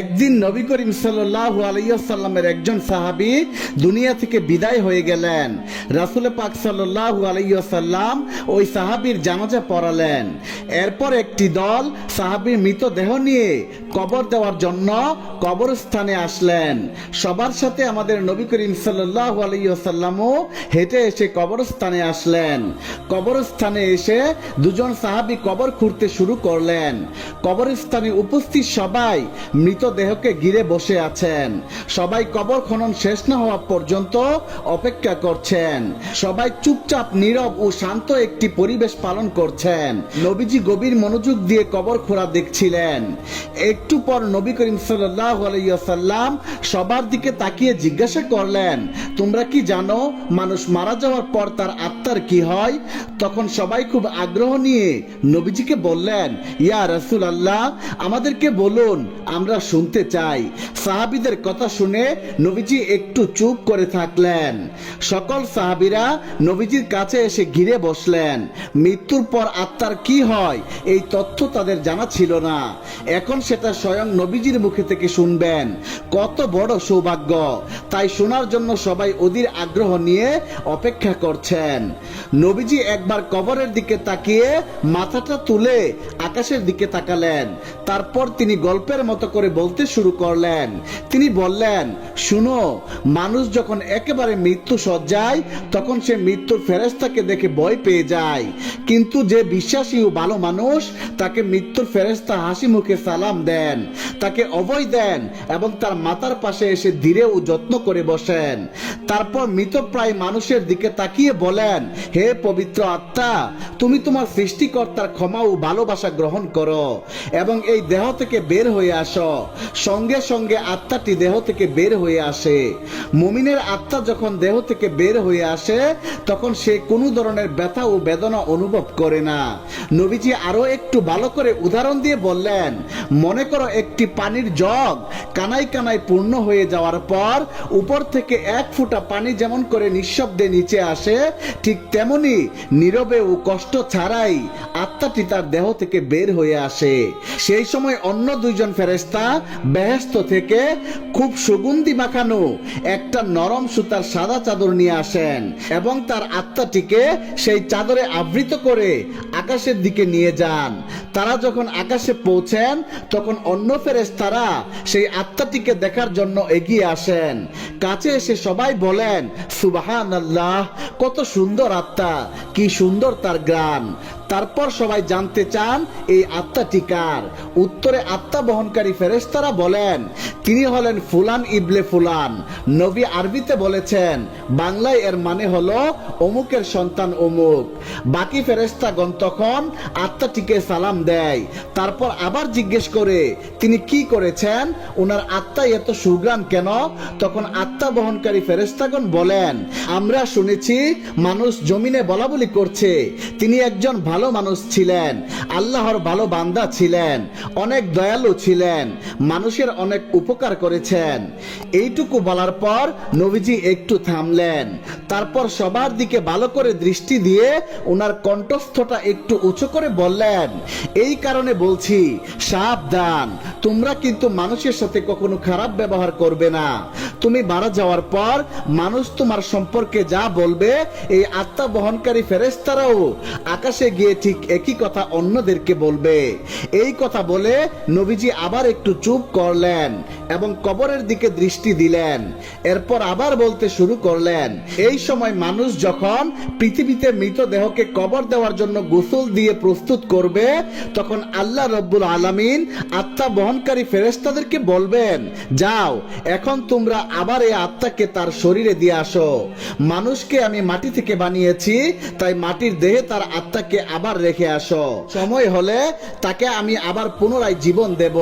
একদিন নবী করিম সাল্লাহ আলাইসাল্লামের একজন সাহাবি দুনিয়া থেকে বিদায় হয়ে গেলেন। রাসুল পাক সাল্লাহ আলাইসাল্লাম ওই সাহাবির জানাজা পড়ালেন। এরপর একটি দল সাহাবির মৃতদেহ নিয়ে কবর দেওয়ার জন্য কবরস্থানে আসলেন। সবার সাথে আমাদের নবী করিম সাল্লাহ আলাইসাল্লামও হেঁটে এসে কবরস্থানে আসলেন। কবরস্থানে এসে দুজন সাহাবি কবর খুঁড়তে শুরু করলেন। কবরস্থানে উপস্থিত সবাই মৃতদেহকে ঘিরে বসে আছেন। সবাই কবর খনন শেষ না হওয়া পর্যন্ত অপেক্ষা করছেন। সবাই চুপচাপ, নীরব ও শান্ত একটি পরিবেশ পালন করছেন। নবীজি গভীর মনোযোগ দিয়ে কবর খোঁড়া দেখছিলেন। একটু পর নবী করিম আলাইসাল্লাম সবার দিকে তাকিয়ে জিজ্ঞাসা করলেন, তোমরা কি জানো মানুষ মারা যাওয়ার পর তার আত্মার কি হয়? তখন সবাই খুব আগ্রহ নিয়ে নবীজিকে বললেন, ইয়া রসুল আল্লাহ আমাদেরকে বলুন, আমরা শুনতে চাই। সাহাবিদের কথা শুনে নবীজি একটু চুপ করে থাকলেন। সকল সাহাবিরা নবীজির কাছে এসে ঘিরে বসলেন, মৃত্যুর পর আত্মার কি হয়? এই তথ্য তাদের জানা ছিল না। এখন সেটা স্বয়ং নবীজির মুখে থেকে শুনবেন। কত বড় সৌভাগ্য। তাই শোনার জন্য সবাই অধীর আগ্রহ নিয়ে অপেক্ষা করছেন। নবীজি একবার কবরের দিকে তাকিয়ে মাথাটা তুলে আকাশের দিকে তাকালেন। তারপর তিনি গল্পের মতো করে বলতে শুরু করলেন। তিনি বললেন, শুনো, মানুষ যখন একেবারে মৃত্যু সজ্জায় তখন সে মৃত্যুর ফেরেস্তাকে দেখে ভয় পেয়ে যায়। কিন্তু যে বিশ্বাসী ও ভালো মানুষ, তাকে মৃত্যুর ফেরেস্তা হাসি মুখে সালাম দেন, তাকে অভয় দেন এবং তার মাতার পাশে এসে ধীরে ও যত্ন করে বসেন। তারপর মৃতপ্রায় মানুষের দিকে তাকিয়ে বলেন, হে পবিত্র আত্মা তুমি তোমার সৃষ্টিকর্তার ক্ষমা ও ভালোবাসা গ্রহণ করো এবং এই দেহ থেকে বের হয়ে আসো। সঙ্গে সঙ্গে আত্মাটি দেহ থেকে বের হয়ে আসে। মুমিনের আত্মা যখন দেহ থেকে বের হয়ে আসে, তখন সে কোনো ধরনের ব্যথা ও বেদনা অনুভব করে না। নবীজি আরও একটু ভালো করে উদাহরণ দিয়ে বললেন, মনে করো একটি পানির জগ কানাই কানাই পূর্ণ হয়ে যাওয়ার পর উপর থেকে এক ফুটা পানি যেমন করে নিঃশব্দে নিচে আসে, ঠিক তেমনি নীরবে ও কষ্ট ছাড়াই আত্মাটি তার দেহ থেকে বের হয়ে আসে। সেই সময় অন্য দুইজন ফেরেস্তা বেহেস্ত থেকে খুব সুগন্ধি মাখানো একটা নরম সুতার সাদা চাদর নিয়ে আসেন এবং তার আত্মাটিকে সেই চাদরে আবৃত করে আকাশের দিকে নিয়ে যান। তারা যখন আকাশে পৌঁছেন, তখন অন্য ফেরেস্তারা সেই আত্মাটিকে দেখার জন্য এগিয়ে আসেন। কাছে এসে সবাই বলেন সুবাহান আল্লাহ কত সুন্দর আত্মা, কি সুন্দর তার Islam তারপর সবাই জানতে চান, এই আত্মাটি কার? উত্তরে আত্মা বহনকারী ফেরেশতারা বলেন, তিনি হলেন ফুলান ইবলে ফুলান। নবী আরবিতে বলেছেন, বাংলায় এর মানে হলো অমুকের সন্তান অমুক। বাকি ফেরেশতাগণ তখন আত্মাটিকে সালাম দেয়। তারপর আবার জিজ্ঞেস করে, তিনি কি করেছেন? ওনার আত্মায় এত সুগ্রাম কেন? তখন আত্মা বহনকারী ফেরেশতাগণ বলেন, আমরা শুনেছি মানুষ জমিনে বলা বলি করছে। তিনি একজন ভালো মানুষ ছিলেন, আল্লাহর ভালো বান্দা ছিলেন, অনেক দয়ালু ছিলেন, মানুষের অনেক উপকার করেছেন। এইটুকু বলার পর নবীজি একটু থামলেন, তারপর সবার দিকে ভালো করে দৃষ্টি দিয়ে ওনার কণ্ঠস্থটা একটু উঁচু করে বললেন, এই কারণে বলছি, সাবধান, তোমরা কিন্তু মানুষের সাথে কখনো খারাপ ব্যবহার করবে না। তুমি মারা যাওয়ার পর মানুষ তোমার সম্পর্কে যা বলবে, এই আত্মা বহনকারী ফেরেস্তারাও আকাশে গিয়ে ঠিক একই কথা অন্যদেরকে বলবে। এই কথা বলে নবীজি আবার একটু চুপ করলেন। এবং কবরের দিকে দৃষ্টি দিলেন। এরপর আবার বলতে শুরু করলেন, এই সময় মানুষ যখন পৃথিবীতে মৃতদেহকে কবর দেওয়ার জন্য গোসল দিয়ে প্রস্তুত করবে, তখন আল্লাহ রব্বুল আলামিন আত্মা বহনকারী ফেরেস্তাদেরকে বলবেন, যাও, এখন তোমরা আবার এই আত্মাকে তার শরীরে দিয়ে আসো। মানুষকে আমি মাটি থেকে বানিয়েছি, তাই মাটির দেহে তার আত্মাকে আবার রেখে আসো। সময় হলে তাকে আমি আবার পুনরায় জীবন দেব।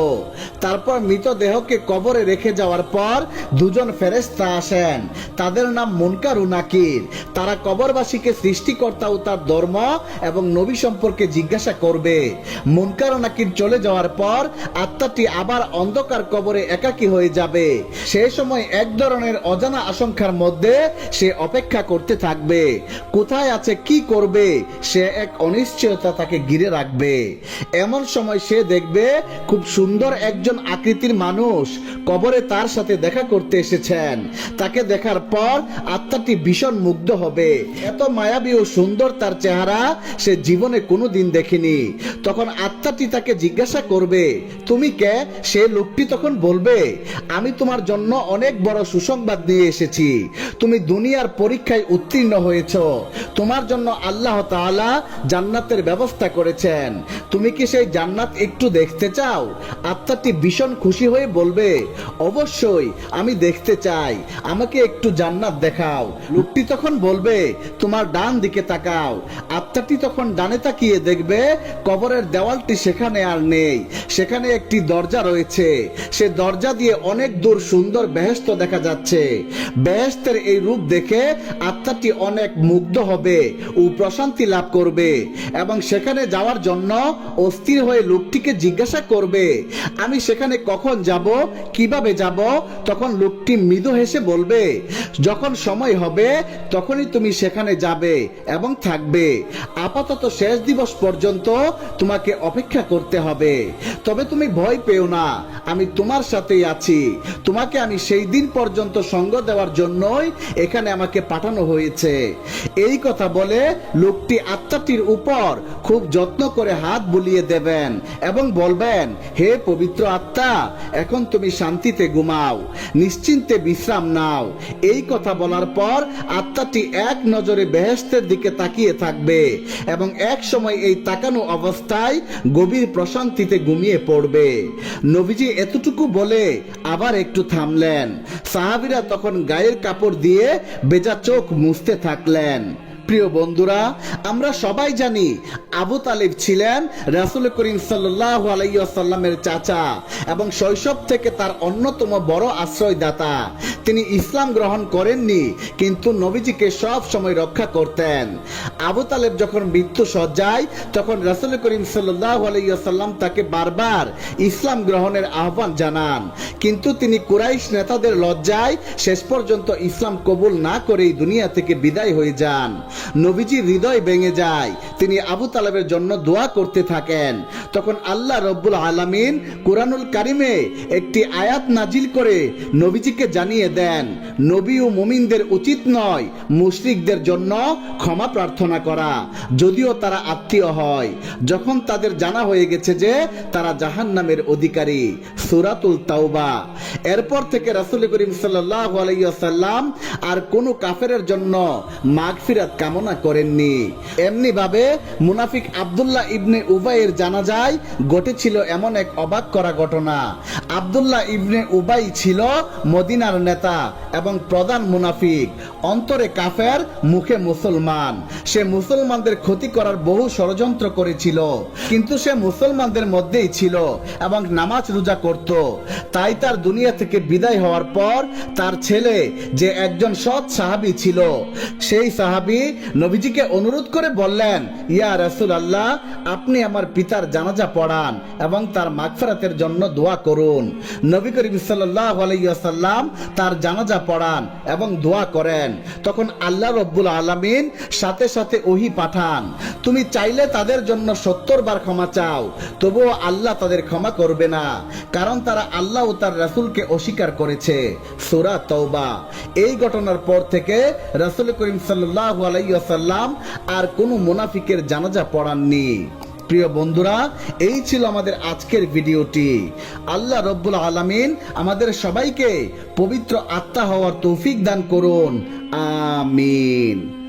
তারপর মৃতদেহকে কবরে রেখে যাওয়ার পর দুজন ফেরেস্তা আসেন। তাদের নাম মুনকার ও নাকির। তারা কবরবাসীকে সৃষ্টিকর্তা ও তার ধর্ম এবং নবী সম্পর্কে জিজ্ঞাসা করবে। মুনকার ও নাকির চলে যাওয়ার পর আত্মাটি আবার অন্ধকার কবরে একাকী হয়ে যাবে। সেই সময় এক ধরনের অজানা আশঙ্কার মধ্যে সে অপেক্ষা করতে থাকবে। কোথায় আছে, কি করবে, সে এক অনিশ্চয়তা তাকে ঘিরে রাখবে। এমন সময় সে দেখবে খুব সুন্দর একজন আকৃতির মানুষ কবরে তার সাথে দেখা করতে এসেছেন। তাকে দেখার পর আত্মাটি ভীষণ মুগ্ধ হবে। এত মায়াবী ও সুন্দর তার চেহারা সে জীবনে কোনোদিন দেখেনি। তখন আত্মাটি তাকে জিজ্ঞাসা করবে, তুমি কে? সে লোকটি তখন বলবে, আমি তোমার জন্য অনেক বড় সুসংবাদ নিয়ে এসেছি। তুমি দুনিয়ার পরীক্ষায় উত্তীর্ণ হয়েছ। তোমার জন্য আল্লাহ তাআলা জান্নাতের ব্যবস্থা করেছেন। তুমি কি সেই জান্নাত একটু দেখতে চাও? আত্মাটি ভীষণ খুশি হয়ে বলবে অবশ্যই, আমি দেখতে চাই। আমাকে একটু জান্নাত দেখাও। লোকটি তখন বলবে, তোমার ডান দিকে তাকাও। আত্মাটি তখন ডানে তাকিয়ে দেখবে, কবরের দেওয়ালটি সেখানে আর নেই। সেখানে একটি দরজা রয়েছে। সে দরজা দিয়ে অনেক দূর সুন্দর বেহেস্ত দেখা যাচ্ছে। বেহেস্তের এই রূপ দেখে আত্মাটি অনেক মুগ্ধ হবে ও প্রশান্তি লাভ করবে এবং সেখানে যাওয়ার জন্য অস্থির হয়ে লোকটিকে জিজ্ঞাসা করবে, আমি সেখানে কখন যাব? কীভাবে যাব? তখন লোকটি মৃদু হেসে বলবে, যখন সময় হবে, তখনই তুমি সেখানে যাবে এবং থাকবে। আপাতত শেষ দিবস পর্যন্ত তোমাকে অপেক্ষা করতে হবে। তবে তুমি ভয় পেও না। আমি তোমার সাথেই আছি। তোমাকে আমি সেই দিন পর্যন্ত সঙ্গ দেওয়ার জন্যই এখানে আমাকে পাঠানো হয়েছে। এই কথা বলে লোকটি আত্মাটির উপর খুব যত্ন করে হাত বুলিয়ে দেবেন এবং বলবেন, হে পবিত্র আত্মা, এখন তুমি শান্তিতে ঘুমাও। নিশ্চিন্তে বিশ্রাম নাও। এই কথা বলার পর আত্মাটি এক নজরে বেহেস্তের দিকে তাকিয়ে থাকবে এবং এক সময় এই তাকানো অবস্থায় গভীর প্রশান্তিতে ঘুমিয়ে পড়বে। নবীজি এতটুকু বলে আবার একটু থামলেন। সাহাবিরা তখন গায়ের কাপড় দিয়ে বেজা চোখ মুছতে থাকলেন। প্রিয় বন্ধুরা, আমরা সবাই জানি আবু তালিব ছিলেন রাসুল করিম সাল্লাহ আলাইসাল্লামের চাচা এবং শৈশব থেকে তার অন্যতম বড় আশ্রয়দাতা। তিনি ইসলাম গ্রহণ করেননি, কিন্তু নবীজিকে সব সময় রক্ষা করতেন। আবু তালেব যখন মৃত্যু সজ্জায় তখন রাসুল করিম সাল্লাহ আলাইসাল্লাম তাকে বারবার ইসলাম গ্রহণের আহ্বান জানান। কিন্তু তিনি কুরাইশ নেতাদের লজ্জায় শেষ পর্যন্ত ইসলাম কবুল না করেই দুনিয়া থেকে বিদায় হয়ে যান। নবীজি হৃদয় ভেঙে যায়। তিনি আবু তালেবের জন্য দোয়া করতে থাকেন। তখন আল্লাহ রব্বুল আলামিন কোরআনুল কারিমে একটি আয়াত নাজিল করে নবীজিকে জানিয়ে দেন, নবী ও মুমিনদের উচিত নয় মুশরিকদের জন্য ক্ষমা প্রার্থনা করা। যদিও তারা আত্মীয় হয়, যখন তাদের জানা হয়ে গেছে যে তারা জাহান্নামের অধিকারী। সুরাতুল তাওবা। এরপর থেকে রাসুল করিম সাল্লাল্লাহু আলাইহি ওয়াসাল্লাম আর কোন কাফেরের জন্য মাগফিরাত কামনা করেননি। এমনি ভাবে মুনাফিক আব্দুল্লাহ ইবনে উবাইয়ের জানাজায় ঘটেছিল এমন এক অবাক করা ঘটনা। আব্দুল্লাহ ইবনে উবাই ছিল মদিনার নেতা এবং প্রধান মুনাফিক, অন্তরে কাফের, মুখে মুসলমান। সে মুসলমানদের ক্ষতি করার বহু ষড়যন্ত্র করেছিল, কিন্তু সে মুসলমানদের মধ্যেই ছিল এবং নামাজ রোজা করত। তাই তার দুনিয়া থেকে বিদায় হওয়ার পর তার ছেলে যে একজন সৎ সাহাবী ছিল, সেই সাহাবী নবীজিকে অনুরোধ করে বললেন, ইয়া রাসূল আল্লাহ আপনি আমার পিতার জানাজা পড়ান এবং তার মাগফিরাতের জন্য দোয়া করুন। নবী করিম সাল্লাল্লাহু আলাইহি ওয়াসাল্লাম তার জানাজা পড়ান এবং দোয়া করেন। তখন আল্লাহ রব্বুল আলামিন সাথে সাথে ওহি পাঠান, তুমি চাইলে তাদের জন্য সত্তর বার ক্ষমা চাও, তবুও আল্লাহ তাদের ক্ষমা করবে না, কারণ তারা আল্লাহ ও তার রাসূলকে অস্বীকার করেছে। সূরা তৌবা এই ঘটনার পর থেকে রাসূল করিম সাল্লাল্লাহু আলাইহি ওয়াসাল্লাম, আর কোনো মোনাফিকের জানাজা পড়াননি। প্রিয় বন্ধুরা, এই ছিল আমাদের আজকের ভিডিওটি। আল্লাহ রব্বুল আলমিন আমাদের সবাইকে পবিত্র আত্মা হওয়ার তৌফিক দান করুন। আমিন।